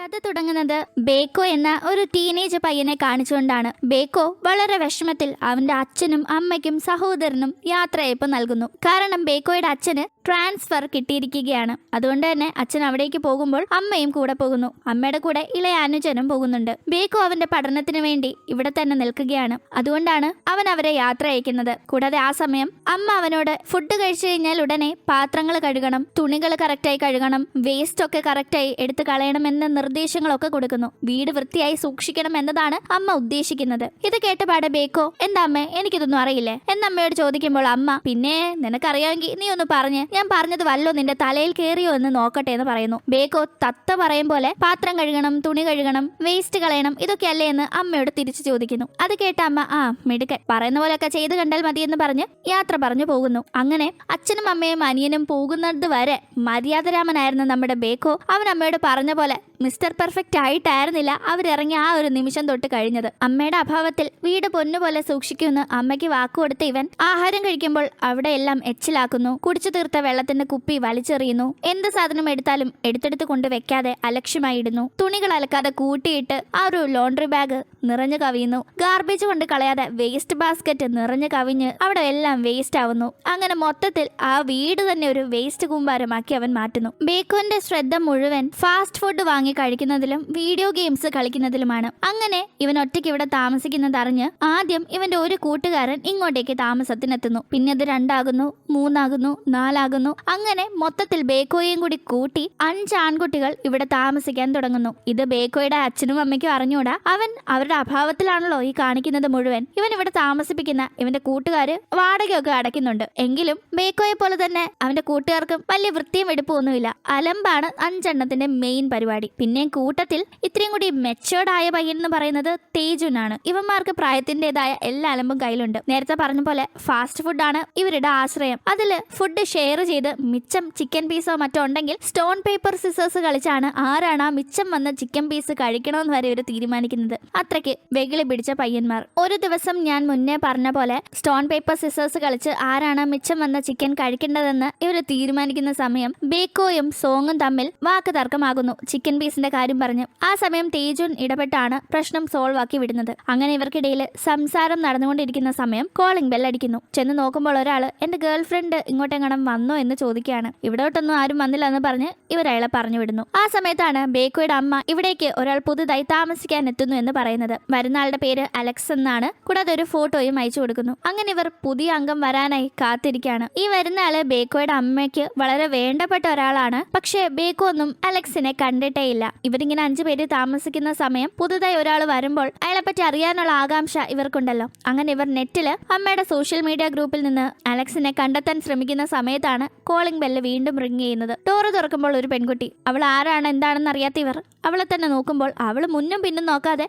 കഥ തുടങ്ങുന്നത് ബേക്കോ എന്ന ഒരു ടീനേജ് പയ്യനെ കാണിച്ചുകൊണ്ടാണ്. ബേക്കോ വളരെ വിഷമത്തിൽ അവന്റെ അച്ഛനും അമ്മയ്ക്കും സഹോദരനും യാത്രയപ്പ് നൽകുന്നു. കാരണം ബേക്കോയുടെ അച്ഛന് ട്രാൻസ്ഫർ കിട്ടിയിരിക്കുകയാണ്. അതുകൊണ്ട് തന്നെ അച്ഛൻ അവിടേക്ക് പോകുമ്പോൾ അമ്മയും കൂടെ പോകുന്നു. അമ്മയുടെ കൂടെ ഇളയ അനുജനും പോകുന്നുണ്ട്. ബേക്കോ അവന്റെ പഠനത്തിന് വേണ്ടി ഇവിടെ തന്നെ നിൽക്കുകയാണ്. അതുകൊണ്ടാണ് അവൻ അവരെ യാത്ര അയക്കുന്നത്. കൂടാതെ ആ സമയം അമ്മ അവനോട് ഫുഡ് കഴിച്ചു കഴിഞ്ഞാൽ ഉടനെ പാത്രങ്ങൾ കഴുകണം തുണികൾ കറക്റ്റായി കഴുകണം വേസ്റ്റ് ഒക്കെ കറക്റ്റായി എടുത്തു കളയണം എന്ന നിർദ്ദേശങ്ങളൊക്കെ കൊടുക്കുന്നു. വീട് വൃത്തിയായി സൂക്ഷിക്കണം എന്നതാണ് അമ്മ ഉദ്ദേശിക്കുന്നത്. ഇത് കേട്ടപാടെ ബേക്കോ എന്താ അമ്മ എനിക്കിതൊന്നും അറിയില്ലേ? എന്നമ്മയോട് ചോദിക്കുമ്പോൾ അമ്മ പിന്നെ നിനക്കറിയാമെങ്കിൽ നീ ഒന്ന് പറഞ്ഞ് ഞാൻ പറഞ്ഞത് വല്ലോ നിന്റെ തലയിൽ കയറിയോ എന്ന് നോക്കട്ടെ എന്ന് പറയുന്നു. ബേക്കോ തത്ത പറയും പോലെ പാത്രം കഴുകണം തുണി കഴുകണം വേസ്റ്റ് കളയണം ഇതൊക്കെയല്ലേ എന്ന് അമ്മയോട് തിരിച്ചു ചോദിക്കുന്നു. അത് കേട്ട അമ്മ ആ മിടുക്കൻ. പറയുന്ന പോലെയൊക്കെ ചെയ്ത് കണ്ടാൽ മതി എന്ന് പറഞ്ഞ് യാത്ര പറഞ്ഞു പോകുന്നു. അങ്ങനെ അച്ഛനും അമ്മയും അനിയനും പോകുന്നത് വരെ മര്യാദരാമനായിരുന്ന നമ്മുടെ ബേക്കോ അവൻ അമ്മയോട് പറഞ്ഞ പോലെ മിസ്റ്റർ പെർഫെക്റ്റ് ആയിട്ടായിരുന്നില്ല അവരിറങ്ങി ആ ഒരു നിമിഷം തൊട്ട് കഴിഞ്ഞത്. അമ്മയുടെ അഭാവത്തിൽ വീട് പൊന്നുപോലെ സൂക്ഷിക്കുമെന്ന് അമ്മയ്ക്ക് വാക്കുകൊടുത്ത ഇവൻ ആഹാരം കഴിക്കുമ്പോൾ അവിടെ എല്ലാം എച്ചിലാക്കുന്നു. കുടിച്ചു തീർത്ത വെള്ളത്തിന്റെ കുപ്പി വലിച്ചെറിയുന്നു. എന്ത് സാധനം എടുത്താലും എടുത്തെടുത്ത് കൊണ്ട് വെക്കാതെ അലക്ഷ്യമായി ഇടുന്നു തുണികൾ അലക്കാതെ കൂട്ടിയിട്ട് ആ ഒരു ലോണ്ടറി ബാഗ് നിറഞ്ഞു കവിയുന്നു. ഗാർബേജ് കൊണ്ട് കളയാതെ വേസ്റ്റ് ബാസ്ക്കറ്റ് നിറഞ്ഞു കവിഞ്ഞ് അവിടെ എല്ലാം വേസ്റ്റ് ആവുന്നു. അങ്ങനെ മൊത്തത്തിൽ ആ വീട് തന്നെ ഒരു വേസ്റ്റ് കൂമ്പാരമാക്കി അവൻ മാറ്റുന്നു. ബേക്കോന്റെ ശ്രദ്ധ മുഴുവൻ ഫാസ്റ്റ് ഫുഡ് വാങ്ങി കഴിക്കുന്നതിലും വീഡിയോ ഗെയിംസ് കളിക്കുന്നതിലുമാണ്. അങ്ങനെ ഇവൻ ഒറ്റയ്ക്ക് ഇവിടെ താമസിക്കുന്നത് അറിഞ്ഞ് ആദ്യം ഇവന്റെ ഒരു കൂട്ടുകാരൻ ഇങ്ങോട്ടേക്ക് താമസത്തിനെത്തുന്നു. പിന്നെ അത് രണ്ടാകുന്നു മൂന്നാകുന്നു നാലാകുന്നു. അങ്ങനെ മൊത്തത്തിൽ ബേക്കോയെയും കൂടി കൂട്ടി അഞ്ച് ആൺകുട്ടികൾ ഇവിടെ താമസിക്കാൻ തുടങ്ങുന്നു. ഇത് ബേക്കോയുടെ അച്ഛനും അമ്മയ്ക്കും അറിഞ്ഞൂടാ. അവൻ അവരുടെ അഭാവത്തിലാണല്ലോ ഈ കാണിക്കുന്നത് മുഴുവൻ. ഇവൻ ഇവിടെ താമസിപ്പിക്കുന്ന ഇവന്റെ കൂട്ടുകാര് വാടകയൊക്കെ അടയ്ക്കുന്നുണ്ട്. എങ്കിലും മേക്കോയെ പോലെ തന്നെ അവന്റെ കൂട്ടുകാർക്കും വലിയ വൃത്തിയും എടുപ്പൊന്നുമില്ല അലമ്പാണ് അഞ്ചെണ്ണത്തിന്റെ മെയിൻ പരിപാടി. പിന്നെ കൂട്ടത്തിൽ ഇത്രയും കൂടി മെച്ചേർഡ് ആയ പയ്യൻ എന്ന് പറയുന്നത് തേജുനാണ്. ഇവന്മാർക്ക് പ്രായത്തിന്റേതായ എല്ലാ അലമ്പും കയ്യിലുണ്ട്. നേരത്തെ പറഞ്ഞ പോലെ ഫാസ്റ്റ് ആണ് ഇവരുടെ ആശ്രയം. അതിൽ ഫുഡ് ഷെയർ ചെയ്ത് മിച്ചം ചിക്കൻ പീസോ മറ്റോ ഉണ്ടെങ്കിൽ സ്റ്റോൺ പേപ്പർ സിസേഴ്സ് കളിച്ചാണ് ആരാണ് ആ മിച്ചം വന്ന ചിക്കൻ പീസ് കഴിക്കണമെന്ന് വരെ ഇവർ തീരുമാനിക്കുന്നത്. അത്രയ്ക്ക് വെകിളി പിടിച്ച പയ്യന്മാർ. ഒരു ദിവസം ഞാൻ മുന്നേ പറഞ്ഞ പോലെ സ്റ്റോൺ പേപ്പർ സിസേഴ്സ് കളിച്ച് ആരാണ് മിച്ചം വന്ന ചിക്കൻ കഴിക്കേണ്ടതെന്ന് ഇവർ തീരുമാനിക്കുന്ന സമയം ബേക്കോയും സോങ്ങും തമ്മിൽ വാക്ക് തർക്കമാകുന്നു. ചിക്കൻ പീസിന്റെ കാര്യം പറഞ്ഞു ആ സമയം തേജുൻ ഇടപെട്ടാണ് പ്രശ്നം സോൾവ് ആക്കി വിടുന്നത്. അങ്ങനെ ഇവർക്കിടയിൽ സംസാരം നടന്നുകൊണ്ടിരിക്കുന്ന സമയം കോളിംഗ് ബെൽ അടിക്കുന്നു. ചെന്ന് നോക്കുമ്പോൾ ഒരാൾ എന്റെ ഗേൾ ഫ്രണ്ട് ഇങ്ങോട്ടെങ്ങണം വന്നോ? എന്ന് ചോദിക്കുകയാണ്. ഇവിടോട്ടൊന്നും ആരും വന്നില്ല എന്ന് പറഞ്ഞ് ഇവർ അയാളെ പറഞ്ഞു വിടുന്നു. ആ സമയത്താണ് ബേക്കോയുടെ അമ്മ ഇവിടേക്ക് ഒരാൾ പുതുതായി താമസിക്കാൻ എത്തുന്നു എന്ന് പറയുന്നത്. വരുന്ന ആളുടെ പേര് അലക്സ് എന്നാണ്. കൂടാതെ ഒരു ഫോട്ടോയും അയച്ചു കൊടുക്കുന്നു. അങ്ങനെ ഇവർ പുതിയ അംഗം വരാനായി കാത്തിരിക്കുകയാണ്. ഈ വരുന്ന ആൾ ബേക്കോയുടെ അമ്മയ്ക്ക് വളരെ വേണ്ടപ്പെട്ട ഒരാളാണ്. പക്ഷേ ബേക്കോ ഒന്നും അലക്സിനെ കണ്ടിട്ടേ ഇല്ല. ഇവരിങ്ങനെ അഞ്ചു പേര് താമസിക്കുന്ന സമയം പുതുതായി ഒരാൾ വരുമ്പോൾ അയാളെ പറ്റി അറിയാനുള്ള ആകാംക്ഷ ഇവർക്കുണ്ടല്ലോ. അങ്ങനെ ഇവർ നെറ്റിൽ അമ്മയുടെ സോഷ്യൽ മീഡിയ ഗ്രൂപ്പിൽ നിന്ന് അലക്സിനെ കണ്ടെത്താൻ ശ്രമിക്കുന്ന സമയത്താണ് കോളിംഗ് ബെല്ല് വീണ്ടും റിങ് ചെയ്യുന്നത്. ഡോറ് തുറക്കുമ്പോൾ ഒരു പെൺകുട്ടി. അവൾ ആരാണ്? എന്താണെന്ന് അറിയാത്ത ഇവർ. അവളെ തന്നെ നോക്കുമ്പോൾ അവൾ മുന്നും പിന്നും നോക്കാതെ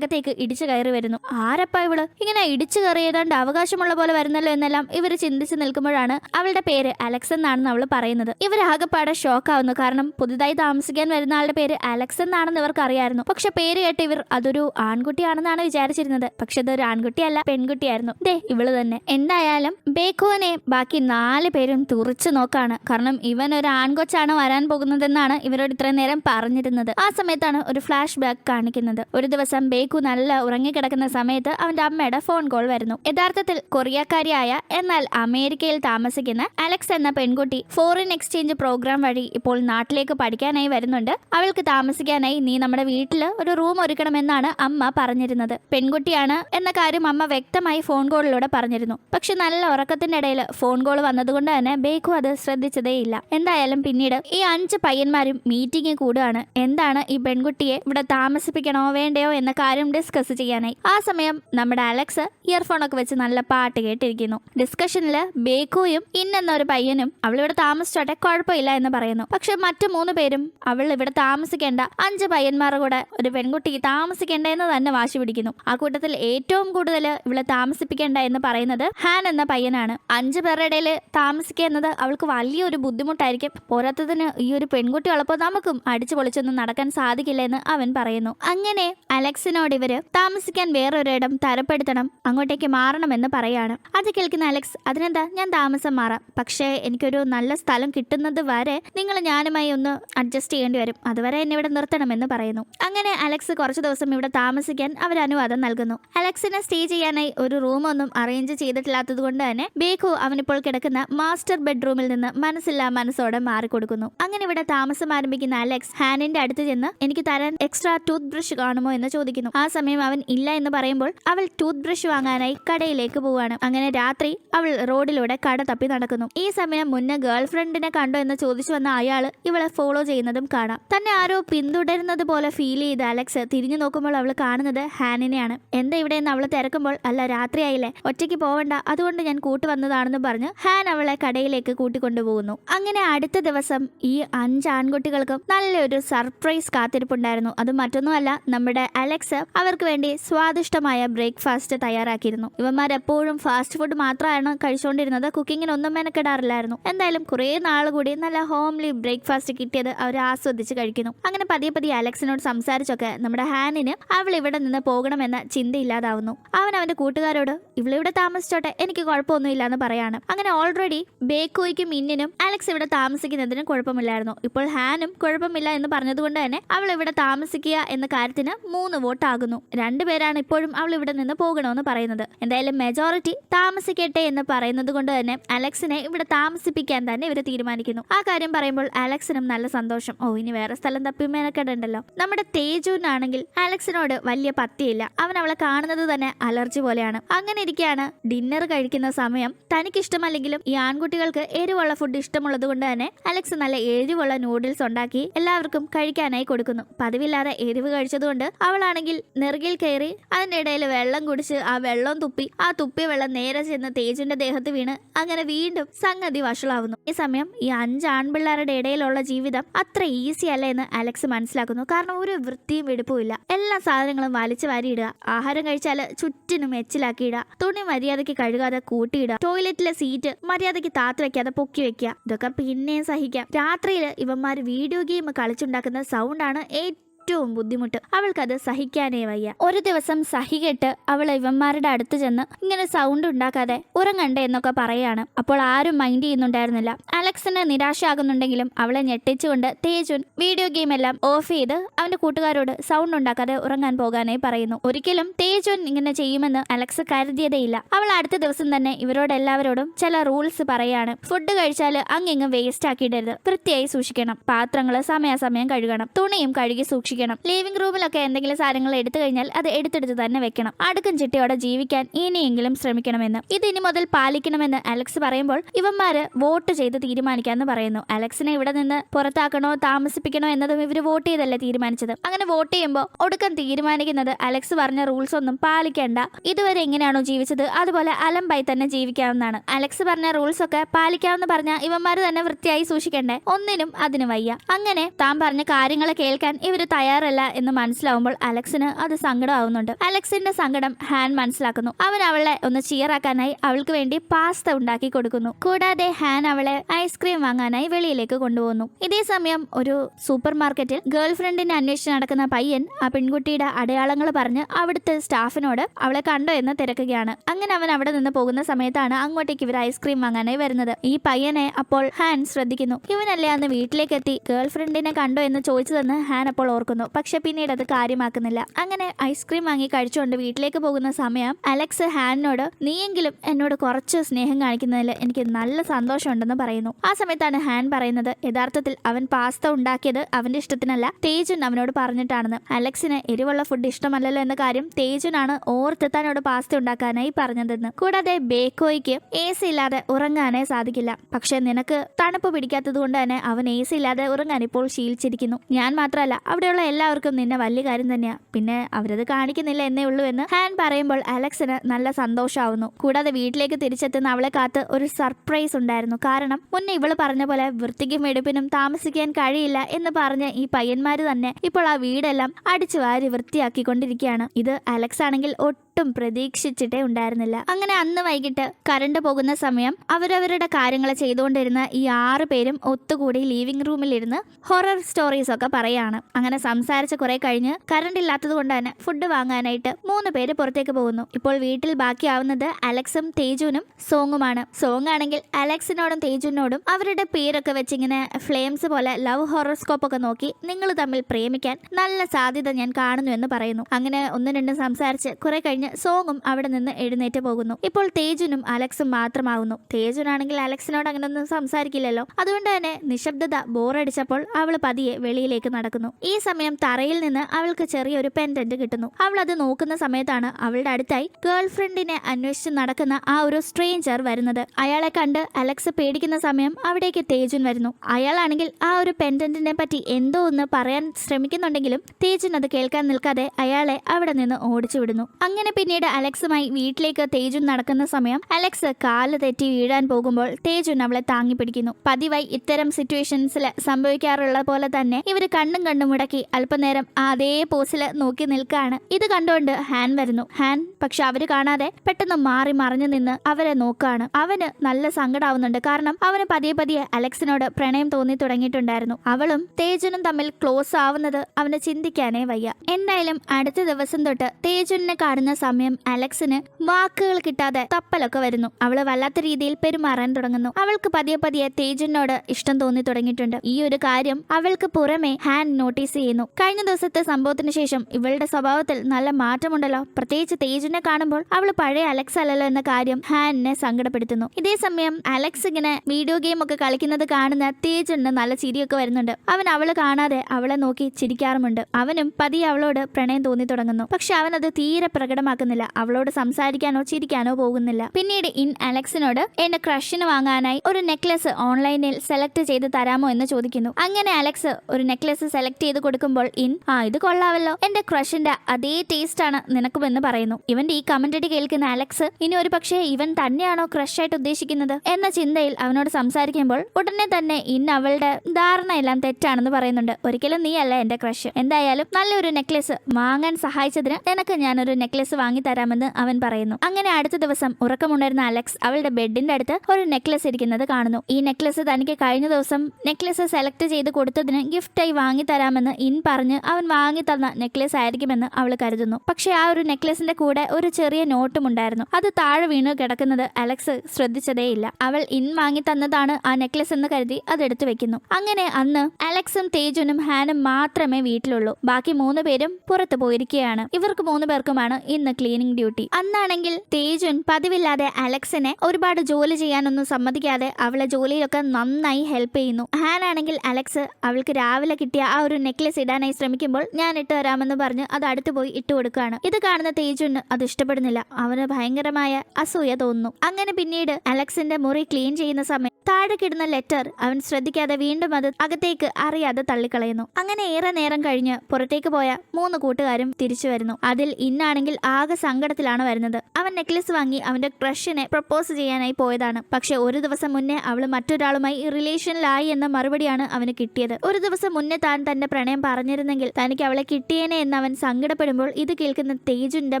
വീടിനകത്തേക്ക് ഇടിച്ചു കയറി വരുന്നു. ആരപ്പാ ഇവൾ? ഇങ്ങനെ ഇടിച്ചു കയറി ഏതാണ്ട് അവകാശമുള്ള പോലെ വരുന്നല്ലോ എന്നെല്ലാം ഇവർ ചിന്തിച്ചു നിൽക്കുമ്പോഴാണ് അവളുടെ പേര് അലക്സ് എന്നാണെന്ന് അവൾ പറയുന്നത്. ഇവർ ആകെപ്പാടെ ഷോക്കാവുന്നു. കാരണം പുതുതായി താമസിക്കാൻ വരുന്ന ആളുടെ പേര് അലക്സ് എന്നാണെന്ന് ഇവർക്ക് അറിയായിരുന്നു പക്ഷെ പേര് കേട്ട് ഇവർ അതൊരു ആൺകുട്ടിയാണെന്നാണ് വിചാരിച്ചിരുന്നത്. പക്ഷെ അതൊരു ആൺകുട്ടിയല്ല പെൺകുട്ടിയായിരുന്നു. ദേ ഇവൾ തന്നെ. എന്തായാലും ബേക്കോനെ ബാക്കി നാല് പേരും തുറച്ചു നോക്കാണ്. കാരണം ഇവൻ ഒരു ആൺകൊച്ചാണ് വരാൻ പോകുന്നതെന്നാണ് ഇവരോട് ഇത്രയും നേരം പറഞ്ഞിരുന്നത്. ആ സമയത്താണ് ഒരു ഫ്ലാഷ് ബാക്ക് കാണിക്കുന്നത്. ഒരു ദിവസം ബേക്കു നല്ല ഉറങ്ങിക്കിടക്കുന്ന സമയത്ത് അവന്റെ അമ്മയുടെ ഫോൺ കോൾ വരുന്നു. യഥാർത്ഥത്തിൽ കൊറിയക്കാരിയായ എന്നാൽ അമേരിക്കയിൽ താമസിക്കുന്ന അലക്സ് എന്ന പെൺകുട്ടി ഫോറിൻ എക്സ്ചേഞ്ച് പ്രോഗ്രാം വഴി ഇപ്പോൾ നാട്ടിലേക്ക് പഠിക്കാനായി വരുന്നുണ്ട്. അവൾക്ക് താമസിക്കാനായി നീ നമ്മുടെ വീട്ടിൽ ഒരു റൂം ഒരുക്കണമെന്നാണ് അമ്മ പറഞ്ഞിരുന്നത്. പെൺകുട്ടിയാണ് എന്ന കാര്യം അമ്മ വ്യക്തമായി ഫോൺ കോളിലൂടെ പറഞ്ഞിരുന്നു. പക്ഷെ നല്ല ഉറക്കത്തിന്റെ ഇടയിൽ ഫോൺ കോൾ വന്നതുകൊണ്ട് തന്നെ ബേക്കു അത് ശ്രദ്ധിച്ചതേയില്ല. എന്തായാലും പിന്നീട് ഈ അഞ്ച് പയ്യന്മാരും മീറ്റിംഗ് കൂടുകയാണ്. എന്താണ് ഈ പെൺകുട്ടിയെ ഇവിടെ താമസിപ്പിക്കണോ വേണ്ടയോ എന്ന കാര്യം ഡിസ്കസ് ചെയ്യാനായി. ആ സമയം നമ്മുടെ അലക്സ് ഇയർഫോൺ ഒക്കെ വെച്ച് നല്ല പാട്ട് കേട്ടിരിക്കുന്നു. ഡിസ്കഷനിൽ ബേക്കുവും ഇൻ എന്നൊരു പയ്യനും അവൾ ഇവിടെ താമസിച്ചോട്ടെ കുഴപ്പമില്ല എന്ന് പറയുന്നു. പക്ഷെ മറ്റു മൂന്ന് പേരും അവൾ ഇവിടെ താമസിക്കേണ്ട അഞ്ച് പയ്യന്മാരുടെ കൂടെ ഒരു പെൺകുട്ടി താമസിക്കേണ്ട എന്ന് തന്നെ വാശി പിടിക്കുന്നു. ആ കൂട്ടത്തിൽ ഏറ്റവും കൂടുതൽ ഇവളെ താമസിപ്പിക്കേണ്ട എന്ന് പറയുന്നത് ഹാൻ എന്ന പയ്യനാണ്. അഞ്ച് പേരുടെ ഇടയിൽ താമസിക്കുക എന്നത് അവൾക്ക് വലിയൊരു ബുദ്ധിമുട്ടായിരിക്കും. പോരാത്തതിന് ഈ ഒരു പെൺകുട്ടി ഉള്ളപ്പോൾ നമുക്കും അടിച്ചു പൊളിച്ചൊന്നും നടക്കാൻ സാധിക്കില്ല എന്ന് അവൻ പറയുന്നു. അങ്ങനെ അലക്സിനോട് അലക്സിനോട് ഇവർ താമസിക്കാൻ വേറൊരിടം തരപ്പെടുത്തണം അങ്ങോട്ടേക്ക് മാറണം എന്ന് പറയാണ്. അത് കേൾക്കുന്ന അലക്സ് അതിനെന്താ? ഞാൻ താമസം മാറാം. പക്ഷേ എനിക്കൊരു നല്ല സ്ഥലം കിട്ടുന്നത് വരെ നിങ്ങൾ ഞാനുമായി ഒന്ന് അഡ്ജസ്റ്റ് ചെയ്യേണ്ടി വരും. അതുവരെ എന്നെ ഇവിടെ നിർത്തണം എന്ന് പറയുന്നു. അങ്ങനെ അലക്സ് കുറച്ചു ദിവസം ഇവിടെ താമസിക്കാൻ അവർ അനുവാദം നൽകുന്നു. അലക്സിനെ സ്റ്റേ ചെയ്യാനായി ഒരു റൂമൊന്നും അറേഞ്ച് ചെയ്തിട്ടില്ലാത്തത് കൊണ്ട് തന്നെ ബേഖു അവനിപ്പോൾ കിടക്കുന്ന മാസ്റ്റർ ബെഡ്റൂമിൽ നിന്ന് മനസ്സില്ലാ മനസ്സോടെ മാറിക്കൊടുക്കുന്നു. അങ്ങനെ ഇവിടെ താമസം ആരംഭിക്കുന്ന അലക്സ് ഹാനിന്റെ അടുത്ത് ചെന്ന് എനിക്ക് തരാൻ എക്സ്ട്രാ ടൂത്ത് ബ്രഷ് കാണുമോ? എന്ന് ചോദിക്കുന്നു. ആ സമയം അവൻ ഇല്ല എന്ന് പറയുമ്പോൾ അവൾ ടൂത്ത് ബ്രഷ് വാങ്ങാനായി കടയിലേക്ക് പോവാണ് അങ്ങനെ രാത്രി അവൾ റോഡിലൂടെ കട തപ്പി നടക്കുന്നു. ഈ സമയം മുന്നേ ഗേൾ ഫ്രണ്ടിനെ കണ്ടോ എന്ന് ചോദിച്ചു വന്ന അയാൾ ഇവളെ ഫോളോ ചെയ്യുന്നതും കാണാം. തന്നെ ആരോ പിന്തുടരുന്നത് പോലെ ഫീൽ ചെയ്ത അലക്സ് തിരിഞ്ഞു നോക്കുമ്പോൾ അവൾ കാണുന്നത് ഹാനിനെയാണ്. എന്താ ഇവിടെ എന്ന് അവൾ തിരക്കുമ്പോൾ അല്ല രാത്രിയായില്ലേ ഒറ്റയ്ക്ക് പോവണ്ട. അതുകൊണ്ട് ഞാൻ കൂട്ടുവന്നതാണെന്ന് പറഞ്ഞ് ഹാൻ അവളെ കടയിലേക്ക് കൂട്ടിക്കൊണ്ടുപോകുന്നു അങ്ങനെ അടുത്ത ദിവസം ഈ അഞ്ച് ആൺകുട്ടികൾക്കും നല്ലൊരു സർപ്രൈസ് കാത്തിരിപ്പുണ്ടായിരുന്നു. അത് മറ്റൊന്നുമല്ല നമ്മുടെ അലക്സ് അവർക്ക് വേണ്ടി സ്വാദിഷ്ടമായ ബ്രേക്ക്ഫാസ്റ്റ് തയ്യാറാക്കിയിരുന്നു. ഇവന്മാരെപ്പോഴും ഫാസ്റ്റ് ഫുഡ് മാത്രമാണ് കഴിച്ചുകൊണ്ടിരുന്നത്. കുക്കിങ്ങിനൊന്നും മെനക്കെടാറില്ലായിരുന്നു. എന്തായാലും കുറേ നാൾ കൂടി നല്ല ഹോംലി ബ്രേക്ക്ഫാസ്റ്റ് കിട്ടിയത് അവർ ആസ്വദിച്ച് കഴിക്കുന്നു. അങ്ങനെ പതിയെ പതിയെ അലക്സിനോട് സംസാരിച്ചൊക്കെ നമ്മുടെ ഹാനിന് അവൾ ഇവിടെ നിന്ന് പോകണമെന്ന ചിന്തയില്ലാതാവുന്നു. അവൻ അവന്റെ കൂട്ടുകാരോട് ഇവളിവിടെ താമസിച്ചോട്ടെ? എനിക്ക് കുഴപ്പമൊന്നുമില്ല എന്ന് പറയാണ്. അങ്ങനെ ഓൾറെഡി ബേക്കോയ്ക്കും മിന്നിനും അലക്സ് ഇവിടെ താമസിക്കുന്നതിന് കുഴപ്പമില്ലായിരുന്നു. ഇപ്പോൾ ഹാനും കുഴപ്പമില്ല എന്ന് പറഞ്ഞതുകൊണ്ട് തന്നെ അവൾ ഇവിടെ താമസിക്കുക എന്ന കാര്യത്തിന് മൂന്ന് വോട്ടാകുന്നു രണ്ടുപേരാണ് ഇപ്പോഴും അവൾ ഇവിടെ നിന്ന് പോകണമെന്ന് പറയുന്നത്. എന്തായാലും മെജോറിറ്റി താമസിക്കട്ടെ എന്ന് പറയുന്നത് കൊണ്ട് തന്നെ അലക്സിനെ ഇവിടെ താമസിപ്പിക്കാൻ തന്നെ ഇവർ തീരുമാനിക്കുന്നു. ആ കാര്യം പറയുമ്പോൾ അലക്സിനും നല്ല സന്തോഷം. ഓ ഇനി വേറെ സ്ഥലം തപ്പി മേനക്കെടുണ്ടല്ലോ. നമ്മുടെ തേജുവിനാണെങ്കിൽ അലക്സിനോട് വലിയ പത്തിയില്ല. അവൻ അവളെ കാണുന്നത് തന്നെ അലർജി പോലെയാണ്. അങ്ങനെ ഇരിക്കെയാണ് ഡിന്നർ കഴിക്കുന്ന സമയം. തനിക്ക് ഇഷ്ടമല്ലെങ്കിലും ഈ ആൺകുട്ടികൾക്ക് എരിവുള്ള ഫുഡ് ഇഷ്ടമുള്ളത് കൊണ്ട് തന്നെ അലക്സ് നല്ല എരിവുള്ള നൂഡിൽസ് ഉണ്ടാക്കി എല്ലാവർക്കും കഴിക്കാനായി കൊടുക്കുന്നു. പതിവില്ലാതെ എരിവ് കഴിച്ചതുകൊണ്ട് അവളാണെങ്കിൽ നെറുകിൽ കയറി അതിന്റെ ഇടയിൽ വെള്ളം കുടിച്ച് ആ വെള്ളം തുപ്പി ആ തുപ്പിയ വെള്ളം നേരെ ചെന്ന് തേജിന്റെ ദേഹത്ത് വീണ് അങ്ങനെ വീണ്ടും സംഗതി വഷളാവുന്നു. ഈ സമയം ഈ അഞ്ച് ആൺപിള്ളേരുടെ ഇടയിലുള്ള ജീവിതം അത്ര ഈസി അല്ല എന്ന് അലക്സ് മനസ്സിലാക്കുന്നു. കാരണം ഒരു വൃത്തിയും വെടുപ്പും ഇല്ല. എല്ലാ സാധനങ്ങളും വലിച്ചു വാരിയിടുക ആഹാരം കഴിച്ചാൽ ചുറ്റിനും എച്ചിലാക്കിയിടുക തുണി മര്യാദയ്ക്ക് കഴുകാതെ കൂട്ടിയിടുക ടോയ്ലറ്റിലെ സീറ്റ് മര്യാദയ്ക്ക് താത്ത് വെക്കാതെ പൊക്കി വെക്കുക ഇതൊക്കെ പിന്നെയും സഹിക്കാം. രാത്രിയിൽ ഇവന്മാർ വീഡിയോ ഗെയിം കളിച്ചുണ്ടാക്കുന്ന സൗണ്ടാണ് ഏറ്റവും ഏറ്റവും ബുദ്ധിമുട്ട്. അവൾക്കത് സഹിക്കാനേ വയ്യ. ഒരു ദിവസം സഹികെട്ട് അവൾ ഇവന്മാരുടെ അടുത്ത് ചെന്ന് ഇങ്ങനെ സൗണ്ട് ഉണ്ടാക്കാതെ ഉറങ്ങണ്ടേ എന്നൊക്കെ പറയാണ്. അപ്പോൾ ആരും മൈൻഡ് ചെയ്യുന്നുണ്ടായിരുന്നില്ല. അലക്സിന് നിരാശയാകുന്നുണ്ടെങ്കിലും അവളെ ഞെട്ടിച്ചുകൊണ്ട് തേജുൻ വീഡിയോ ഗെയിം എല്ലാം ഓഫ് ചെയ്ത് അവന്റെ കൂട്ടുകാരോട് സൗണ്ട് ഉണ്ടാക്കാതെ ഉറങ്ങാൻ പോകാനേ പറയുന്നു. ഒരിക്കലും തേജുൻ ഇങ്ങനെ ചെയ്യുമെന്ന് അലക്സ് കരുതിയതേയില്ല. അവൾ അടുത്ത ദിവസം തന്നെ ഇവരോട് എല്ലാവരോടും ചില റൂൾസ് പറയാണ്. ഫുഡ് കഴിച്ചാൽ അങ്ങിങ്ങ് വേസ്റ്റ് ആക്കിയിടരുത്. വൃത്തിയായി സൂക്ഷിക്കണം. പാത്രങ്ങൾ സമയാസമയം കഴുകണം. തുണിയും കഴുകി സൂക്ഷിക്കണം. ലിവിംഗ് റൂമിലൊക്കെ എന്തെങ്കിലും സാധനങ്ങൾ എടുത്തു കഴിഞ്ഞാൽ അത് എടുത്തെടുത്ത് തന്നെ വെക്കണം. അടുക്കും ചിട്ടയോടെ ജീവിക്കാൻ ഇനിയെങ്കിലും ശ്രമിക്കണമെന്ന്. ഇത് ഇനി മുതൽ പാലിക്കണമെന്ന് അലക്സ് പറയുമ്പോൾ ഇവന്മാര് വോട്ട് ചെയ്ത് തീരുമാനിക്കാന്ന് പറയുന്നു. അലക്സിനെ ഇവിടെ നിന്ന് പുറത്താക്കണോ താമസിപ്പിക്കണോ എന്നതും ഇവർ വോട്ട് ചെയ്തല്ലേ തീരുമാനിച്ചത്. അങ്ങനെ വോട്ട് ചെയ്യുമ്പോൾ ഒടുക്കം തീരുമാനിക്കുന്നത് അലക്സ് പറഞ്ഞ റൂൾസ് ഒന്നും പാലിക്കേണ്ട. ഇതുവരെ എങ്ങനെയാണോ ജീവിച്ചത് അതുപോലെ അലമ്പായി തന്നെ ജീവിക്കാവുന്നതാണ്. അലക്സ് പറഞ്ഞ റൂൾസ് ഒക്കെ പാലിക്കാമെന്ന് പറഞ്ഞ ഇവന്മാര് തന്നെ വൃത്തിയായി സൂക്ഷിക്കണ്ടേ? ഒന്നിനും അതിന് വയ്യ. അങ്ങനെ താൻ പറഞ്ഞ കാര്യങ്ങളെ കേൾക്കാൻ ഇവർ തയ്യാറല്ല എന്ന് മനസ്സിലാവുമ്പോൾ അലക്സിന് അത് സങ്കടമാവുന്നുണ്ട്. അലക്സിന്റെ സങ്കടം ഹാൻ മനസ്സിലാക്കുന്നു. അവൻ അവളെ ഒന്ന് ചിയറാക്കാനായി അവൾക്ക് വേണ്ടി പാസ്ത ഉണ്ടാക്കി കൊടുക്കുന്നു. കൂടാതെ ഹാൻ അവളെ ഐസ്ക്രീം വാങ്ങാനായി വെളിയിലേക്ക് കൊണ്ടുപോകുന്നു. ഇതേ സമയം ഒരു സൂപ്പർ മാർക്കറ്റിൽ ഗേൾ ഫ്രണ്ടിനെ അന്വേഷിച്ച് നടക്കുന്ന പയ്യൻ ആ പെൺകുട്ടിയുടെ അടയാളങ്ങൾ പറഞ്ഞ് അവിടുത്തെ സ്റ്റാഫിനോട് അവളെ കണ്ടോ എന്ന് തിരക്കുകയാണ്. അങ്ങനെ അവൻ അവിടെ നിന്ന് പോകുന്ന സമയത്താണ് അങ്ങോട്ടേക്ക് ഇവർ ഐസ്ക്രീം വാങ്ങാനായി വരുന്നത്. ഈ പയ്യനെ അപ്പോൾ ഹാൻ ശ്രദ്ധിക്കുന്നു. ഇവനല്ലേ അന്ന് വീട്ടിലേക്ക് എത്തി ഗേൾ ഫ്രണ്ടിനെ കണ്ടോ എന്ന് ചോദിച്ചതെന്ന് ഹാൻ അപ്പോൾ ഓർക്കുന്നു. പക്ഷെ പിന്നീട് അത് കാര്യമാക്കുന്നില്ല. അങ്ങനെ ഐസ്ക്രീം വാങ്ങി കഴിച്ചുകൊണ്ട് വീട്ടിലേക്ക് പോകുന്ന സമയം അലക്സ് ഹാനിനോട് നീയെങ്കിലും എന്നോട് കുറച്ച് സ്നേഹം കാണിക്കുന്നതിൽ എനിക്ക് നല്ല സന്തോഷമുണ്ടെന്ന് പറയുന്നു. ആ സമയത്താണ് ഹാൻ പറയുന്നത് യഥാർത്ഥത്തിൽ അവൻ പാസ്ത ഉണ്ടാക്കിയത് അവന്റെ ഇഷ്ടത്തിനല്ല. തേജുൻ അവനോട് പറഞ്ഞിട്ടാണെന്ന്. അലക്സിന് എരിവുള്ള ഫുഡ് ഇഷ്ടമല്ലല്ലോ എന്ന കാര്യം തേജുനാണ് ഓർത്ത് തന്നോട് പാസ്ത ഉണ്ടാക്കാനായി പറഞ്ഞതെന്ന്. കൂടാതെ ബേക്കോയ്ക്ക് എ സി ഇല്ലാതെ ഉറങ്ങാനേ സാധിക്കില്ല. പക്ഷെ നിനക്ക് തണുപ്പ് പിടിക്കാത്തത് കൊണ്ട് തന്നെ അവൻ എ സി ഇല്ലാതെ ഉറങ്ങാൻ ഇപ്പോൾ ശീലിച്ചിരിക്കുന്നു. ഞാൻ മാത്രമല്ല അവിടെയുള്ള എല്ലാവർക്കും നിന്നെ വലിയ കാര്യം തന്നെയാണ് പിന്നെ അവരത് കാണിക്കുന്നില്ല എന്നേ ഉള്ളൂ എന്ന് ഹാൻ പറയുമ്പോൾ അലക്സിന് നല്ല സന്തോഷമാവുന്നു കൂടാതെ വീട്ടിലേക്ക് തിരിച്ചെത്തുന്ന അവളെ കാത്ത് ഒരു സർപ്രൈസ് ഉണ്ടായിരുന്നു. കാരണം മുന്നേ ഇവൾ പറഞ്ഞ പോലെ വൃത്തിക്കും വെടുപ്പിനും താമസിക്കാൻ കഴിയില്ല എന്ന് പറഞ്ഞ ഈ പയ്യന്മാര് തന്നെ ഇപ്പോൾ ആ വീടെല്ലാം അടിച്ചു വാരി വൃത്തിയാക്കിക്കൊണ്ടിരിക്കുകയാണ്. ഇത് അലക്സ് ആണെങ്കിൽ ഒട്ടും ഒട്ടും പ്രതീക്ഷിച്ചിട്ടേ ഉണ്ടായിരുന്നില്ല. അങ്ങനെ അന്ന് വൈകിട്ട് കറണ്ട് പോകുന്ന സമയം അവരവരുടെ കാര്യങ്ങൾ ചെയ്തുകൊണ്ടിരുന്ന ഈ ആറ് പേരും ഒത്തുകൂടി ലീവിംഗ് റൂമിലിരുന്ന് ഹൊറർ സ്റ്റോറീസ് ഒക്കെ പറയാണ്. അങ്ങനെ സംസാരിച്ച് കുറെ കഴിഞ്ഞ് കറണ്ട് ഇല്ലാത്തത് കൊണ്ട് തന്നെ ഫുഡ് വാങ്ങാനായിട്ട് മൂന്ന് പേര് പുറത്തേക്ക് പോകുന്നു. ഇപ്പോൾ വീട്ടിൽ ബാക്കിയാവുന്നത് അലക്സും തേജുനും സോങ്ങുമാണ്. സോങ് ആണെങ്കിൽ അലക്സിനോടും തേജുവിനോടും അവരുടെ പേരൊക്കെ വെച്ചിങ്ങനെ ഫ്ലെയിംസ് പോലെ ലവ് ഹൊറോസ്കോപ്പ് ഒക്കെ നോക്കി നിങ്ങൾ തമ്മിൽ പ്രേമിക്കാൻ നല്ല സാധ്യത ഞാൻ കാണുന്നു എന്ന് പറയുന്നു. അങ്ങനെ ഒന്നും രണ്ടും സംസാരിച്ച് കുറെ കഴിഞ്ഞ് സോങ്ങും അവിടെ നിന്ന് എഴുന്നേറ്റ് പോകുന്നു. ഇപ്പോൾ തേജുനും അലക്സും മാത്രമാവുന്നു. തേജുനാണെങ്കിൽ അലക്സിനോട് അങ്ങനൊന്നും സംസാരിക്കില്ലല്ലോ. അതുകൊണ്ട് തന്നെ നിശബ്ദത ബോറടിച്ചപ്പോൾ അവൾ പതിയെ വെളിയിലേക്ക് നടക്കുന്നു. ഈ സമയം തറയിൽ നിന്ന് അവൾക്ക് ചെറിയൊരു പെൻഡന്റ് കിട്ടുന്നു. അവൾ അത് നോക്കുന്ന സമയത്താണ് അവളുടെ അടുത്തായി ഗേൾ ഫ്രണ്ടിനെ അന്വേഷിച്ച് നടക്കുന്ന ആ ഒരു സ്ട്രേഞ്ചർ വരുന്നത്. അയാളെ കണ്ട് അലക്സ് പേടിക്കുന്ന സമയം അവിടേക്ക് തേജുൻ വരുന്നു. അയാളാണെങ്കിൽ ആ ഒരു പെൻഡന്റിനെ പറ്റി എന്തോ ഒന്ന് പറയാൻ ശ്രമിക്കുന്നുണ്ടെങ്കിലും തേജുൻ അത് കേൾക്കാൻ നിൽക്കാതെ അയാളെ അവിടെ നിന്ന് ഓടിച്ചു വിടുന്നു. അങ്ങനെ പിന്നീട് അലക്സുമായി വീട്ടിലേക്ക് തേജു നടക്കുന്ന സമയം അലക്സ് കാൽ തെറ്റി വീഴാൻ പോകുമ്പോൾ തേജു അവളെ താങ്ങി പിടിക്കുന്നു. പതിവായി ഇത്തരം സിറ്റുവേഷൻസിൽ സംഭവിക്കാറുള്ള പോലെ തന്നെ ഇവർ കണ്ണും കണ്ണും മുടക്കി അല്പനേരം അതേ പോസിൽ നോക്കി നിൽക്കുകയാണ് ഇത് കണ്ടുകൊണ്ട് ഹാൻ വരുന്നു. ഹാൻ പക്ഷെ അവർ കാണാതെ പെട്ടെന്ന് മാറി മറിഞ്ഞു നിന്ന് അവരെ നോക്കുകയാണ് അവന് നല്ല സങ്കടാവുന്നുണ്ട്. കാരണം അവന് പതിയെ പതിയെ അലക്സിനോട് പ്രണയം തോന്നി തുടങ്ങിയിട്ടുണ്ടായിരുന്നു. അവളും തേജുനും തമ്മിൽ ക്ലോസ് ആവുന്നത് അവന് ചിന്തിക്കാനേ വയ്യ. എന്തായാലും അടുത്ത ദിവസം തൊട്ട് തേജുനെ കാണുന്ന സമയം അലക്സിന് വാക്കുകൾ കിട്ടാതെ തപ്പലൊക്കെ വരുന്നു. അവൾ വല്ലാത്ത രീതിയിൽ പെരുമാറാൻ തുടങ്ങുന്നു. അവൾക്ക് പതിയെ പതിയെ തേജിനോട് ഇഷ്ടം തോന്നി തുടങ്ങിയിട്ടുണ്ട്. ഈ ഒരു കാര്യം അവൾക്ക് പുറമെ ഹാൻ നോട്ടീസ് ചെയ്യുന്നു. കഴിഞ്ഞ ദിവസത്തെ സംഭവത്തിന് ശേഷം ഇവളുടെ സ്വഭാവത്തിൽ നല്ല മാറ്റമുണ്ടല്ലോ. പ്രത്യേകിച്ച് തേജിനെ കാണുമ്പോൾ അവൾ പഴയ അലക്സ് അല്ലല്ലോ എന്ന കാര്യം ഹാനിനെ സങ്കടപ്പെടുത്തുന്നു. ഇതേ സമയം അലക്സ് ഇങ്ങനെ വീഡിയോ ഗെയിം ഒക്കെ കളിക്കുന്നത് കാണുന്ന തേജന് നല്ല ചിരിയൊക്കെ വരുന്നുണ്ട്. അവൻ അവൾ കാണാതെ അവളെ നോക്കി ചിരിക്കാറുമുണ്ട്. അവനും പതിയെ അവളോട് പ്രണയം തോന്നി തുടങ്ങുന്നു. പക്ഷെ അവനത് തീരെ തീരെ പ്രകടമാക്കുന്നില്ല അവളോട് സംസാരിക്കാനോ ചിരിക്കാനോ പോകുന്നില്ല. പിന്നീട് ഇൻ അലക്സിനോട് എന്റെ ക്രഷിന് വാങ്ങാനായി ഒരു നെക്ലസ് ഓൺലൈനിൽ സെലക്ട് ചെയ്ത് തരാമോ? എന്ന് ചോദിക്കുന്നു. അങ്ങനെ അലക്സ് ഒരു നെക്ലസ് സെലക്ട് ചെയ്ത് കൊടുക്കുമ്പോൾ ഇൻ ആ ഇത് കൊള്ളാവല്ലോ എന്റെ ക്രഷിന്റെ അതേ ടേസ്റ്റ് ആണ് നിനക്കുമെന്ന് പറയുന്നു. ഇവന്റെ ഈ കമന്റ് അടി കേൾക്കുന്ന അലക്സ് ഇനി ഒരു പക്ഷേ ഇവൻ തന്നെയാണോ ക്രഷായിട്ട് ഉദ്ദേശിക്കുന്നത്? എന്ന ചിന്തയിൽ അവനോട് സംസാരിക്കുമ്പോൾ ഉടനെ തന്നെ ഇൻ അവളുടെ ധാരണ എല്ലാം തെറ്റാണെന്ന് പറയുന്നുണ്ട്. ഒരിക്കലും നീ അല്ല എന്റെ ക്രഷ്. എന്തായാലും നല്ലൊരു നെക്ലസ് വാങ്ങാൻ സഹായിച്ചതിന് നിനക്ക് ഞാനൊരു നെക്ലസ് വാങ്ങി തരാമെന്ന് അവൻ പറയുന്നു. അങ്ങനെ അടുത്ത ദിവസം ഉറക്കമുണ്ടായിരുന്ന അലക്സ് അവളുടെ ബെഡിന്റെ അടുത്ത് ഒരു നെക്ലസ് ഇരിക്കുന്നത് കാണുന്നു. ഈ നെക്ലസ് തനിക്ക് കഴിഞ്ഞ ദിവസം നെക്ലസ് സെലക്ട് ചെയ്ത് കൊടുത്തതിന് ഗിഫ്റ്റായി വാങ്ങി തരാമെന്ന് ഇൻ പറഞ്ഞ് അവൻ വാങ്ങി തന്ന നെക്ലസ് ആയിരിക്കുമെന്ന് അവൾ കരുതുന്നു. പക്ഷേ ആ ഒരു നെക്ലസിന്റെ കൂടെ ഒരു ചെറിയ നോട്ടും ഉണ്ടായിരുന്നു. അത് താഴെ വീണ് കിടക്കുന്നത് അലക്സ് ശ്രദ്ധിച്ചതേയില്ല. അവൾ ഇൻ വാങ്ങി തന്നതാണ് ആ നെക്ലസ് എന്ന് കരുതി അതെടുത്തു വെക്കുന്നു. അങ്ങനെ അന്ന് അലക്സും തേജുനും ഹാനും മാത്രമേ വീട്ടിലുള്ളൂ. ബാക്കി മൂന്ന് പേരും പുറത്തു പോയിരിക്കുകയാണ്. ഇവർക്ക് മൂന്ന് പേർക്കുമാണ് ഇന്ന് ക്ലീനിങ് ഡ്യൂട്ടി. അന്നാണെങ്കിൽ തേജുൻ പതിവില്ലാതെ അലക്സിനെ ഒരുപാട് ജോലി ചെയ്യാനൊന്നും സമ്മതിക്കാതെ അവളെ ജോലിയിലൊക്കെ നന്നായി ഹെൽപ്പ് ചെയ്യുന്നു. ഹാൻ ആണെങ്കിൽ അലക്സ് അവൾക്ക് രാവിലെ കിട്ടിയ ആ ഒരു നെക്ലസ് ഇടാനായി ശ്രമിക്കുമ്പോൾ ഞാൻ ഇട്ട് തരാമെന്ന് പറഞ്ഞ് അത് അടുത്ത് പോയി ഇട്ട് കൊടുക്കുകയാണ്. ഇത് കാണുന്ന തേജുന് അത് ഇഷ്ടപ്പെടുന്നില്ല. അവന് ഭയങ്കരമായ അസൂയ തോന്നുന്നു. അങ്ങനെ പിന്നീട് അലക്സിന്റെ മുറി ക്ലീൻ ചെയ്യുന്ന സമയം താഴെ കിടുന്ന ലെറ്റർ അവൻ ശ്രദ്ധിക്കാതെ വീണ്ടും അത് അകത്തേക്ക് അറിയാതെ തള്ളിക്കളയുന്നു. അങ്ങനെ ഏറെ നേരം കഴിഞ്ഞ് പുറത്തേക്ക് പോയ മൂന്ന് കൂട്ടുകാരും തിരിച്ചു വരുന്നു. അതിൽ ഇന്നാണെങ്കിൽ ആകെ സങ്കടത്തിലാണ് വരുന്നത്. അവൻ നെക്ലസ് വാങ്ങി അവന്റെ ക്രഷിനെ പ്രപ്പോസ് ചെയ്യാനായി പോയതാണ്. പക്ഷെ ഒരു ദിവസം മുന്നേ അവൾ മറ്റൊരാളുമായി റിലേഷനിലായി എന്ന മറുപടിയാണ് അവന് കിട്ടിയത്. ഒരു ദിവസം മുന്നേ താൻ തന്റെ പ്രണയം പറഞ്ഞിരുന്നെങ്കിൽ തനിക്ക് അവളെ കിട്ടിയേനെ എന്ന് അവൻ സങ്കടപ്പെടുമ്പോൾ ഇത് കേൾക്കുന്ന തേജുന്റെ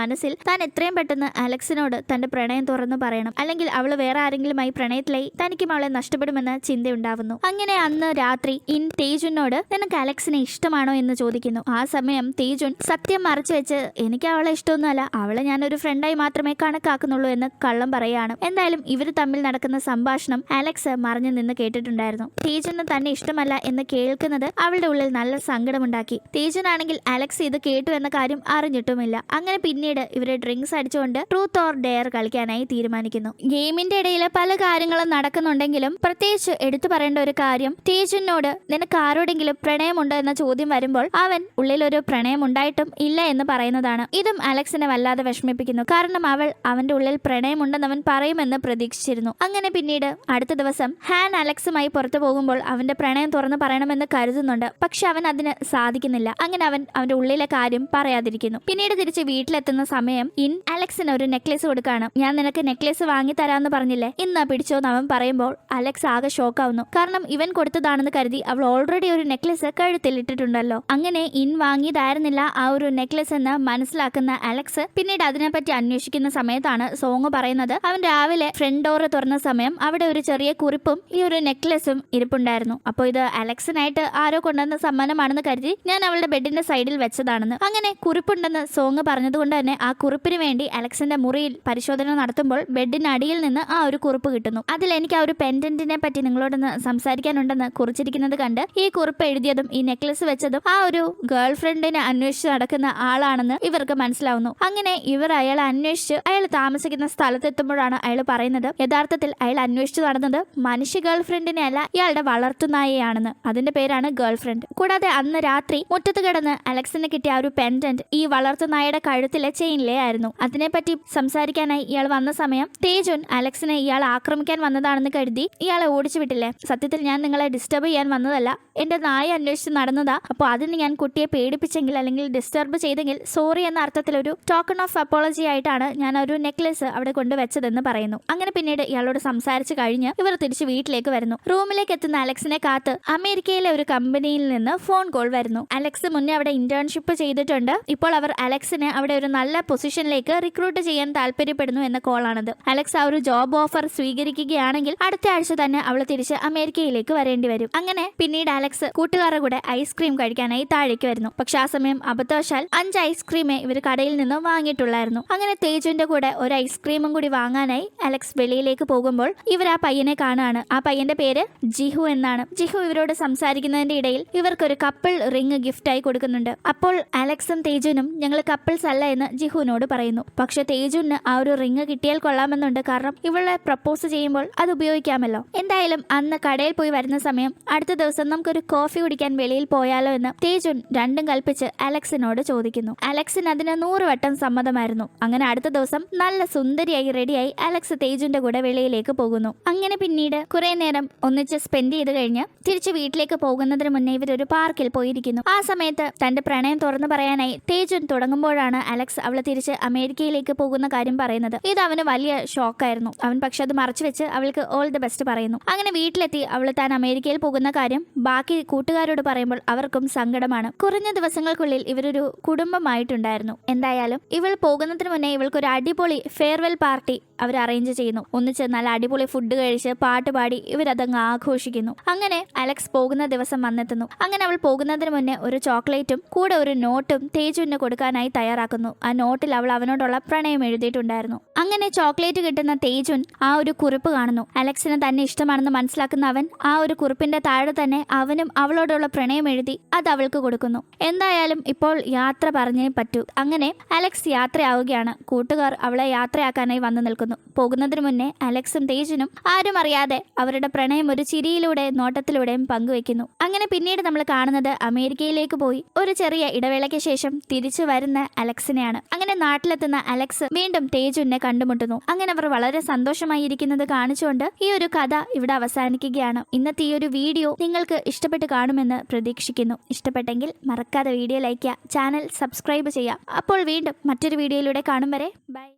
മനസ്സിൽ താൻ എത്രയും പെട്ടെന്ന് അലക്സിനോട് തന്റെ പ്രണയം തുറന്നു പറയണം. അല്ലെങ്കിൽ അവൾ വേറെ ആരെങ്കിലുമായി പ്രണയത്തിലായി തനിക്കും അവളെ നഷ്ടപ്പെടുമെന്ന ചിന്തയുണ്ടാവുന്നു. അങ്ങനെ അന്ന് രാത്രി ഇൻ തേജുനോട് നിനക്ക് അലക്സിനെ ഇഷ്ടമാണോ എന്ന് ചോദിക്കുന്നു. ആ സമയം തേജുൻ സത്യം മറച്ചു വെച്ച് എനിക്ക് അവളെ ഇഷ്ടമൊന്നുമല്ല. അവളെ ഞാൻ ഒരു ഫ്രണ്ടായി മാത്രമേ കണക്കാക്കുന്നുള്ളൂ എന്ന് കള്ളം പറയാണ്. എന്തായാലും ഇവർ തമ്മിൽ നടക്കുന്ന സംഭാഷണം അലക്സ് മറിഞ്ഞു നിന്ന് കേട്ടിട്ടുണ്ടായിരുന്നു. തേജന് തന്നെ ഇഷ്ടമല്ല എന്ന് കേൾക്കുന്നത് അവളുടെ ഉള്ളിൽ നല്ല സങ്കടമുണ്ടാക്കി. തേജനാണെങ്കിൽ അലക്സ് ഇത് കേട്ടു എന്ന കാര്യം അറിഞ്ഞിട്ടുമില്ല. അങ്ങനെ പിന്നീട് ഇവരെ ഡ്രിങ്ക്സ് അടിച്ചുകൊണ്ട് ട്രൂത്ത് ഓർ ഡെയർ കളിക്കാനായി തീരുമാനിക്കുന്നു. ഗെയിമിന്റെ ഇടയിൽ പല കാര്യങ്ങളും നടക്കുന്നുണ്ടെങ്കിലും പ്രത്യേകിച്ച് എടുത്തു പറയേണ്ട ഒരു കാര്യം തേജനോട് നിനക്ക് ആരോടെങ്കിലും പ്രണയമുണ്ടോ? എന്ന ചോദ്യം വരുമ്പോൾ അവൻ ഉള്ളിൽ ഒരു പ്രണയം ഉണ്ടായിട്ടും ഇല്ല എന്ന് പറയുന്നതാണ്. ഇതും അലക്സിനെ വല്ലാതെ വിഷമിപ്പിക്കുന്നു. കാരണം അവൾ അവന്റെ ഉള്ളിൽ പ്രണയമുണ്ടെന്ന് അവൻ പറയുമെന്ന് പ്രതീക്ഷിച്ചിരുന്നു. അങ്ങനെ പിന്നീട് അടുത്ത ദിവസം ഹാൻ അലക്സുമായി പുറത്തു പോകുമ്പോൾ അവന്റെ പ്രണയം തുറന്നു പറയണമെന്ന് കരുതുന്നുണ്ട്. പക്ഷെ അവൻ അതിന് സാധിക്കുന്നില്ല. അങ്ങനെ അവൻ അവന്റെ ഉള്ളിലെ കാര്യം പറയാതിരിക്കുന്നു. പിന്നീട് തിരിച്ച് വീട്ടിലെത്തുന്ന സമയം ഇൻ അലക്സിന് ഒരു നെക്ലേസ് കൊടുക്കാണ്. ഞാൻ നിനക്ക് നെക്ലേസ് വാങ്ങി തരാമെന്ന് പറഞ്ഞില്ലേ? ഇന്ന് പിടിച്ചോ എന്ന് അവൻ പറയുമ്പോൾ അലക്സ് ആകെ ഷോക്ക് ആവുന്നു കാരണം ഇവൻ കൊടുത്തതാണെന്ന് കരുതി അവൾ ഓൾറെഡി ഒരു നെക്ലേസ് കഴുത്തിലിട്ടിട്ടുണ്ടല്ലോ. അങ്ങനെ ഇൻ വാങ്ങിയതായിരുന്നില്ല ആ ഒരു നെക്ലേസ് എന്ന് മനസ്സിലാക്കുന്ന അലക്സ് അലക്സ് പിന്നീട് അതിനെപ്പറ്റി അന്വേഷിക്കുന്ന സമയത്താണ് സോങ് പറയുന്നത് അവൻ രാവിലെ ഫ്രണ്ട് ഡോർ തുറന്ന സമയം അവിടെ ഒരു ചെറിയ കുറിപ്പും ഈ ഒരു നെക്ലസും ഇരിപ്പുണ്ടായിരുന്നു. അപ്പോൾ ഇത് അലക്സിനായിട്ട് ആരോ കൊണ്ടുവന്ന സമ്മാനമാണെന്ന് കരുതി ഞാൻ അവളുടെ ബെഡിന്റെ സൈഡിൽ വെച്ചതാണെന്ന്. അങ്ങനെ കുറിപ്പുണ്ടെന്ന് സോങ് പറഞ്ഞതുകൊണ്ട് തന്നെ ആ കുറിപ്പിന് വേണ്ടി അലക്സിന്റെ മുറിയിൽ പരിശോധന നടത്തുമ്പോൾ ബെഡിനടിയിൽ നിന്ന് ആ ഒരു കുറിപ്പ് കിട്ടുന്നു. അതിൽ എനിക്ക് ആ ഒരു പെൻഡന്റിനെ പറ്റി നിങ്ങളോടൊന്ന് സംസാരിക്കാനുണ്ടെന്ന് കുറിച്ചിരിക്കുന്നത് കണ്ട് ഈ കുറിപ്പ് എഴുതിയതും ഈ നെക്ലസ് വെച്ചതും ആ ഒരു ഗേൾ ഫ്രണ്ടിനെ അന്വേഷിച്ച് നടക്കുന്ന ആളാണെന്ന് ഇവർക്ക് മനസ്സിലാവുന്നു. അങ്ങനെ ഇവർ അയാളെ അന്വേഷിച്ച് അയാൾ താമസിക്കുന്ന സ്ഥലത്തെത്തുമ്പോഴാണ് അയാൾ പറയുന്നത്. യഥാർത്ഥത്തിൽ അയാൾ അന്വേഷിച്ചു നടന്നത് മനുഷ്യ ഗേൾ ഫ്രണ്ടിനെ അല്ല ഇയാളുടെ വളർത്തുനായയാണെന്ന് അതിന്റെ പേരാണ് ഗേൾഫ്രണ്ട്. കൂടാതെ അന്ന് രാത്രി മുറ്റത്ത് കിടന്ന് അലക്സിന് കിട്ടിയ ഒരു പെൻഡന്റ് ഈ വളർത്തുനായയുടെ കഴുത്തിലെ ചെയിനിലേ ആയിരുന്നു. അതിനെപ്പറ്റി സംസാരിക്കാനായി ഇയാൾ വന്ന സമയം തേജുൻ അലക്സിനെ ഇയാൾ ആക്രമിക്കാൻ വന്നതാണെന്ന് കരുതി ഇയാളെ ഓടിച്ചു വിട്ടില്ലേ? സത്യത്തിൽ ഞാൻ നിങ്ങളെ ഡിസ്റ്റർബ് ചെയ്യാൻ വന്നതല്ല. എന്റെ നായ അന്വേഷിച്ച് നടന്നതാ. അപ്പോൾ അതിന് ഞാൻ കുട്ടിയെ പേടിപ്പിച്ചെങ്കിൽ അല്ലെങ്കിൽ ഡിസ്റ്റർബ് ചെയ്തെങ്കിൽ സോറി എന്ന അർത്ഥത്തിൽ ഒരു ടോക്കൺ ഓഫ് അപ്പോളജി ആയിട്ടാണ് ഞാൻ ഒരു നെക്ലസ് അവിടെ കൊണ്ടുവച്ചതെന്ന് പറയുന്നു. അങ്ങനെ പിന്നീട് ഇയാളോട് സംസാരിച്ചു കഴിഞ്ഞ് ഇവർ തിരിച്ച് വീട്ടിലേക്ക് വരുന്നു. റൂമിലേക്ക് എത്തുന്ന അലക്സിനെ കാത്ത് അമേരിക്കയിലെ ഒരു കമ്പനിയിൽ നിന്ന് ഫോൺ കോൾ വരുന്നു. അലക്സ് മുന്നേ അവിടെ ഇന്റേൺഷിപ്പ് ചെയ്തിട്ടുണ്ട്. ഇപ്പോൾ അവർ അലക്സിനെ അവിടെ ഒരു നല്ല പൊസിഷനിലേക്ക് റിക്രൂട്ട് ചെയ്യാൻ താല്പര്യപ്പെടുന്നു എന്ന കോളാണിത് അലക്സ് ആ ഒരു ജോബ് ഓഫർ സ്വീകരിക്കുകയാണെങ്കിൽ അടുത്ത ആഴ്ച തന്നെ അവൾ തിരിച്ച് അമേരിക്കയിലേക്ക് വരേണ്ടി വരും. അങ്ങനെ പിന്നീട് അലക്സ് കൂട്ടുകാരുടെ കൂടെ ഐസ്ക്രീം കഴിക്കാനായി താഴേക്ക് വരുന്നു. പക്ഷെ ആ സമയം അബദ്ധവശാൽ അഞ്ച് ഐസ്ക്രീമേ ഇവർ കടയിൽ നിന്ന് വാങ്ങിയിട്ടുള്ളായിരുന്നു. അങ്ങനെ തേജുവിന്റെ കൂടെ ഒരു ഐസ്ക്രീമും കൂടി വാങ്ങാനായി അലക്സ് വെളിയിലേക്ക് പോകുമ്പോൾ ഇവർ ആ പയ്യനെ കാണുകയാണ്. ആ പയ്യന്റെ പേര് ജിഹു എന്നാണ്. ജിഹു ഇവരോട് സംസാരിക്കുന്നതിന്റെ ഇടയിൽ ഇവർക്കൊരു കപ്പിൾ റിംഗ് ഗിഫ്റ്റായി കൊടുക്കുന്നുണ്ട്. അപ്പോൾ അലക്സും തേജുനും ഞങ്ങൾ കപ്പിൾസ് അല്ല എന്ന് ജിഹുവിനോട് പറയുന്നു. പക്ഷെ തേജുവിന് ആ ഒരു റിംഗ് കിട്ടിയാൽ കൊള്ളാമെന്നുണ്ട്. കാരണം ഇവളെ പ്രപ്പോസ് ചെയ്യുമ്പോൾ അത് ഉപയോഗിക്കാമല്ലോ. എന്തായാലും അന്ന് കടയിൽ പോയി വരുന്ന സമയം അടുത്ത ദിവസം നമുക്കൊരു കോഫി കുടിക്കാൻ വെളിയിൽ പോയാലോ എന്ന് തേജുൻ രണ്ടും കൽപ്പിച്ച് അലക്സിനോട് ചോദിക്കുന്നു. അലക്സിന് അതിന് നൂറ് വട്ടം സമ്മതമായിരുന്നു. അങ്ങനെ അടുത്ത ദിവസം നല്ല സുന്ദരിയായി റെഡിയായി അലക്സ് തേജുന്റെ കൂടെ വെളിയിലേക്ക് പോകുന്നു. അങ്ങനെ പിന്നീട് കുറെ നേരം ഒന്നിച്ച് സ്പെൻഡ് ചെയ്ത് കഴിഞ്ഞ് തിരിച്ച് വീട്ടിലേക്ക് പോകുന്നതിന് മുന്നേ ഇവരൊരു പാർക്കിൽ പോയിരിക്കുന്നു. ആ സമയത്ത് തന്റെ പ്രണയം തുറന്നു പറയാനായി തേജുൻ തുടങ്ങുമ്പോഴാണ് അലക്സ് അവളെ തിരിച്ച് അമേരിക്കയിലേക്ക് പോകുന്ന കാര്യം പറയുന്നത്. ഇത് അവന് വലിയ ഷോക്കായിരുന്നു അവൻ പക്ഷെ അത് മറച്ചു വെച്ച് അവൾക്ക് ഓൾ ദി ബെസ്റ്റ് പറയുന്നു. അങ്ങനെ വീട്ടിലെത്തി അവൾ താൻ അമേരിക്കയിൽ പോകുന്ന കാര്യം ബാക്കി കൂട്ടുകാരോട് പറയുമ്പോൾ അവർക്കും സങ്കടമാണ്. കുറഞ്ഞ ദിവസങ്ങൾക്കുള്ളിൽ ഇവരൊരു കുടുംബമായിട്ടുണ്ടായിരുന്നു. എന്തായാലും ഇവൾ പോകുന്നതിന് മുന്നേ ഇവൾക്കൊരു അടിപൊളി ഫെയർവെൽ പാർട്ടി. അവർ അറേഞ്ച് ചെയ്യുന്നു. ഒന്നിച്ച് നല്ല അടിപൊളി ഫുഡ് കഴിച്ച് പാട്ട് പാടി ഇവരതങ്ങ് ആഘോഷിക്കുന്നു. അങ്ങനെ അലക്സ് പോകുന്ന ദിവസം വന്നെത്തുന്നു. അങ്ങനെ അവൾ പോകുന്നതിന് മുന്നേ ഒരു ചോക്ലേറ്റും കൂടെ ഒരു നോട്ടും തേജുവിന് കൊടുക്കാനായി തയ്യാറാക്കുന്നു. ആ നോട്ടിൽ അവൾ അവനോടുള്ള പ്രണയം എഴുതിയിട്ടുണ്ടായിരുന്നു. അങ്ങനെ ചോക്ലേറ്റ് കിട്ടുന്ന തേജുൻ ആ ഒരു കുറിപ്പ് കാണുന്നു. അലക്സിന് തന്നെ ഇഷ്ടമാണെന്ന് മനസ്സിലാക്കുന്ന അവൻ ആ ഒരു കുറിപ്പിന്റെ താഴെ തന്നെ അവനും അവളോടുള്ള പ്രണയം എഴുതി അത് അവൾക്ക് കൊടുക്കുന്നു. എന്തായാലും ഇപ്പോൾ യാത്ര പറഞ്ഞേ പറ്റൂ. അങ്ങനെ അലക്സ് യാത്രയാവുകയാണ്. കൂട്ടുകാർ അവളെ യാത്രയാക്കാനായി വന്നു നിൽക്കുന്നു. പോകുന്നതിന് മുന്നേ അലക്സും തേജുനും ആരും അറിയാതെ അവരുടെ പ്രണയം ഒരു ചിരിയിലൂടെ നോട്ടത്തിലൂടെയും പങ്കുവെക്കുന്നു അങ്ങനെ പിന്നീട് നമ്മൾ കാണുന്നത് അമേരിക്കയിലേക്ക് പോയി. ഒരു ചെറിയ ഇടവേളയ്ക്ക് ശേഷം തിരിച്ചു വരുന്ന അലക്സിനെയാണ്. അങ്ങനെ നാട്ടിലെത്തുന്ന അലക്സ് വീണ്ടും തേജുവിനെ കണ്ടുമുട്ടുന്നു. അങ്ങനെ അവർ വളരെ സന്തോഷമായി ഇരിക്കുന്നത് കാണിച്ചുകൊണ്ട് ഈ ഒരു കഥ ഇവിടെ അവസാനിക്കുകയാണ്. ഇന്നത്തെ ഈ ഒരു വീഡിയോ നിങ്ങൾക്ക് ഇഷ്ടപ്പെട്ട് കാണുമെന്ന് പ്രതീക്ഷിക്കുന്നു. ഇഷ്ടപ്പെട്ടെങ്കിൽ മറക്കാതെ വീഡിയോ ലൈക്ക് ചെയ്യുക ചാനൽ സബ്സ്ക്രൈബ് ചെയ്യുക. അപ്പോൾ വീണ്ടും മറ്റൊരു വീഡിയോയിലൂടെ കാണും വരെ. ബൈ.